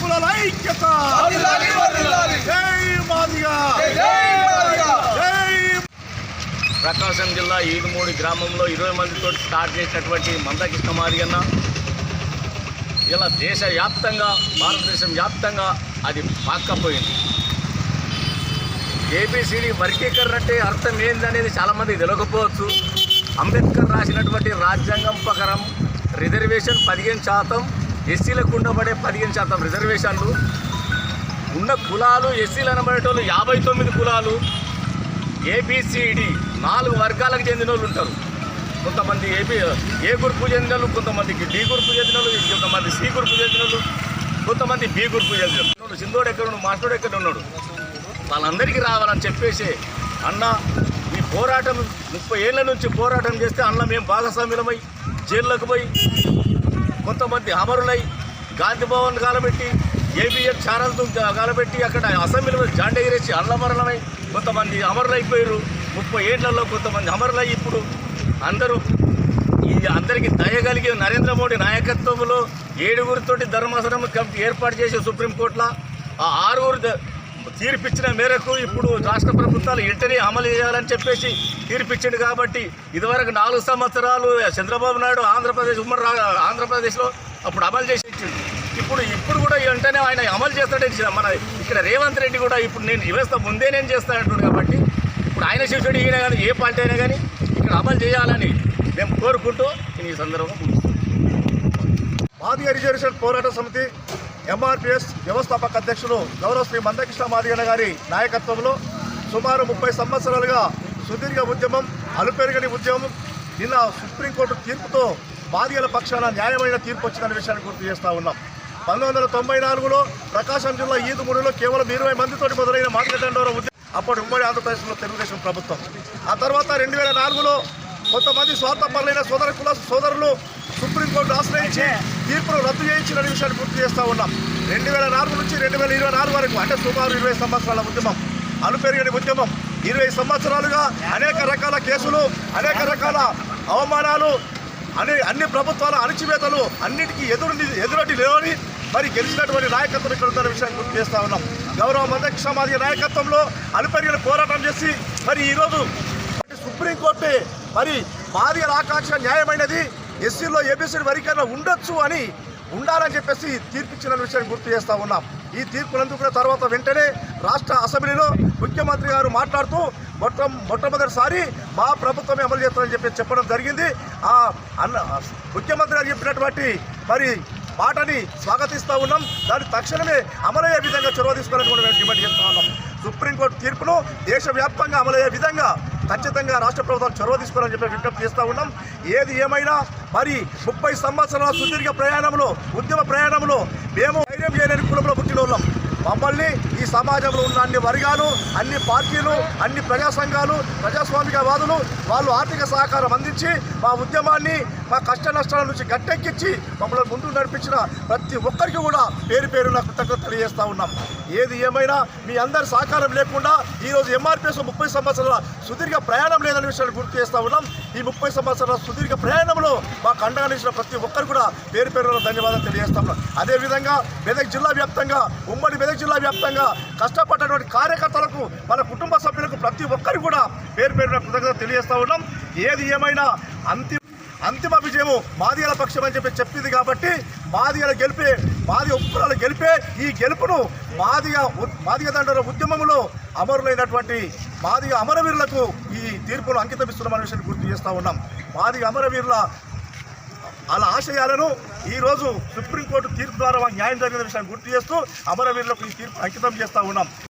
కులాల ఐక్యత వర్ధిల్లాలి, వర్ధిల్లాలి. జై మాదిగా ప్రకాశం జిల్లా ఈదుమూడి గ్రామంలో ఇరవై మందితో స్టార్ట్ చేసినటువంటి మందకృష్ణ మాదిగన్న ఇలా దేశవ్యాప్తంగా భారతదేశం వ్యాప్తంగా అది పాక్కపోయింది ఏబిసిడి వర్గీకరణ అంటే అర్థం ఏందనేది చాలామంది తెలియకపోవచ్చు అంబేద్కర్ రాసినటువంటి రాజ్యాంగం ప్రకారం రిజర్వేషన్ పదిహేను శాతం ఎస్సీలకు ఉండబడే పదిహేను శాతం రిజర్వేషన్లు. ఉన్న కులాలు ఎస్సీలు అనబడేటోళ్ళు యాభై తొమ్మిది కులాలు. ఏబిసిడి నాలుగు వర్గాలకు చెందిన వాళ్ళు ఉంటారు. కొంతమంది ఏబి ఏ గ్రూపు చెందిన వాళ్ళు కొంతమందికి డి గ్రూపు చెందిన వాళ్ళు కొంతమంది సి గ్రూపు చెందిన వాళ్ళు కొంతమంది బి గ్రూపు చెందిన వాళ్ళు సింధోడు ఎక్కడ ఉన్నాడు? మాస్టోడు ఎక్కడ ఉన్నాడు? వాళ్ళందరికీ రావాలని చెప్పేసి అన్న ఈ పోరాటం ముప్పై ఏళ్ళ నుంచి పోరాటం చేస్తే అన్న మేము భాగస్వామ్యులమై జైల్లోకి పోయి కొంతమంది అమరులై గాంధీ భవన్ కాలబెట్టి ఏబిఎన్ ఛానల్తో కాలబెట్టి అక్కడ అసెంబ్లీలో జాండ ఎగిరేసి అల్లమరణమై కొంతమంది అమరులైపోయారు. ముప్పై ఏళ్ళలో కొంతమంది అమరులై ఇప్పుడు అందరూ ఇది అందరికీ దయగలిగే నరేంద్ర మోడీ నాయకత్వంలో ఏడుగురితోటి ధర్మాసనం కమిటీ ఏర్పాటు చేసే సుప్రీంకోర్టులో ఆ ఆరుగురు తీర్పిచ్చిన మేరకు ఇప్పుడు రాష్ట్ర ప్రభుత్వాలు ఇంటనే అమలు చేయాలని చెప్పేసి తీర్పిచ్చింది కాబట్టి ఇదివరకు నాలుగు సంవత్సరాలు చంద్రబాబు నాయుడు ఆంధ్రప్రదేశ్ ఉమ్మడి రా- ఆంధ్రప్రదేశ్లో అప్పుడు అమలు చేసి ఇచ్చింది ఇప్పుడు ఇప్పుడు కూడా వెంటనే ఆయన అమలు చేస్తాడని మన ఇక్కడ రేవంత్ రెడ్డి కూడా ఇప్పుడు నేను వ్యవస్థ ముందే నేను చేస్తానంటున్నాడు కాబట్టి ఇప్పుడు ఆయన శిష్యుడు ఈయన కానీ ఏ పార్టీ అయినా కానీ ఇక్కడ అమలు చేయాలని మేము కోరుకుంటూ నేను ఈ సందర్భంగా ముగిస్తున్నాను. రిజర్వేషన్ పోరాట సమితి ఎంఆర్పిఎస్ వ్యవస్థాపక అధ్యక్షులు గౌరవ శ్రీ మందకృష్ణ మాదిగన్న గారి నాయకత్వంలో సుమారు ముప్పై సంవత్సరాలుగా సుదీర్ఘ ఉద్యమం అలుపెరగని ఉద్యమం నిన్న సుప్రీంకోర్టు తీర్పుతో మాదిగల పక్షాన న్యాయమైన తీర్పు వచ్చిందనే విషయాన్ని గుర్తు చేస్తా ఉన్నాం. పంతొమ్మిది వందల తొంభై నాలుగులో ప్రకాశం జిల్లా ఈదుమూడిలో కేవలం ఇరవై మందితోటి మొదలైన మాదిగ ఉద్యమం అప్పటి ఉమ్మడి ఆంధ్రప్రదేశ్లో తెలుగుదేశం ప్రభుత్వం. ఆ తర్వాత రెండు వేల నాలుగులో కొంతమంది స్వార్థపరులైన సోదర కుల సోదరులు సుప్రీంకోర్టు ఆశ్రయించి తీర్పును రద్దు చేయించిన విషయాన్ని గుర్తు చేస్తూ ఉన్నాం. రెండు వేల నాలుగు నుంచి రెండు వేల ఇరవై నాలుగు వరకు అంటే సుమారు ఇరవై సంవత్సరాల ఉద్యమం. అలుపెరిగని ఉద్యమం. ఇరవై సంవత్సరాలుగా అనేక రకాల కేసులు అనేక రకాల అవమానాలు అనే అన్ని ప్రభుత్వాల అణచివేతలు అన్నిటికీ ఎదురు ఎదురటి లేవని మరి గెలిచినటువంటి నాయకత్వం ఇక్కడ ఉందన్న విషయాన్ని గుర్తు చేస్తా ఉన్నాం. గౌరవ మందకృష్ణ మాదిరి నాయకత్వంలో అలుపెరిగిన పోరాటం చేసి మరి ఈరోజు సుప్రీంకోర్టు మరి మాదిగల ఆకాంక్ష న్యాయమైనది. ఎస్సీలో ఏబీసీ వర్గీకరణ ఉండొచ్చు అని ఉండాలని చెప్పేసి తీర్పిచ్చిన విషయాన్ని గుర్తు చేస్తా ఉన్నాం. ఈ తీర్పునందుకున్న తర్వాత వెంటనే రాష్ట్ర అసెంబ్లీలో ముఖ్యమంత్రి గారు మాట్లాడుతూ మొట్ట మొట్టమొదటిసారి మా ప్రభుత్వమే అమలు చేస్తామని చెప్పి చెప్పడం జరిగింది. ఆ అన్న ముఖ్యమంత్రి గారు చెప్పినటువంటి మరి మాటని స్వాగతిస్తూ ఉన్నాం. దాన్ని తక్షణమే అమలయ్యే విధంగా చొరవ తీసుకోవాలని కూడా మేము డిమాండ్ చేస్తూ ఉన్నాం. సుప్రీంకోర్టు తీర్పును దేశవ్యాప్తంగా అమలయ్యే విధంగా ఖచ్చితంగా రాష్ట్ర ప్రభుత్వాలు చొరవ తీసుకోవాలని చెప్పి విజ్ఞప్తి చేస్తూ ఉన్నాం. ఏది ఏమైనా మరి ముప్పై సంవత్సరాల సుదీర్ఘ ప్రయాణంలో ఉద్యమ ప్రయాణంలో మేము ధైర్యం చేయలేని కులంలో పుట్టిన వాళ్ళం. మమ్మల్ని సమాజంలో ఉన్న అన్ని వర్గాలు అన్ని పార్టీలు అన్ని ప్రజా సంఘాలు ప్రజాస్వామికవాదులు వాళ్ళు ఆర్థిక సహకారం అందించి మా ఉద్యమాన్ని మా కష్ట నష్టాల నుంచి గట్టెక్కించి మమ్మల్ని ముందు నడిపించిన ప్రతి ఒక్కరికి కూడా పేరు పేరున కృతజ్ఞత తెలియజేస్తూ ఉన్నాం. ఏది ఏమైనా మీ అందరి సహకారం లేకుండా ఈరోజు ఎంఆర్పిఎస్ ముప్పై సంవత్సరాల సుదీర్ఘ ప్రయాణం లేదనే విషయాన్ని గుర్తు చేస్తా ఉన్నాం. ఈ ముప్పై సంవత్సరాల సుదీర్ఘ ప్రయాణంలో మా అండగా ప్రతి ఒక్కరు కూడా పేరు పేరున ధన్యవాదాలు తెలియజేస్తా. అదేవిధంగా మెదక్ జిల్లా వ్యాప్తంగా ఉమ్మడి మెదక్ జిల్లా వ్యాప్తంగా కష్టపడ్డటువంటి కార్యకర్తలకు మన కుటుంబ సభ్యులకు ప్రతి ఒక్కరు కూడా పేరు పేరున కృతజ్ఞత తెలియజేస్తా ఉన్నాం. ఏది ఏమైనా అంతిమ అంతిమ విజయము మాదిగల పక్షం అని చెప్పి చెప్పింది కాబట్టి మాదిగల గెలిపే మాది ఉపకులాలు గెలిపే ఈ గెలుపును మాదిగ మాదిగ దండల ఉద్యమంలో అమరులైనటువంటి మాదిగ అమరవీరులకు ఈ తీర్పును అంకితమిస్తున్నామనే విషయాన్ని గుర్తు చేస్తూ ఉన్నాం. మాది అమరవీరుల వాళ్ళ ఆశయాలను ఈరోజు సుప్రీంకోర్టు తీర్పు ద్వారా న్యాయం జరిగిన విషయాన్ని గుర్తు చేస్తూ అమరవీరులకు ఈ తీర్పు అంకితం చేస్తూ ఉన్నాం.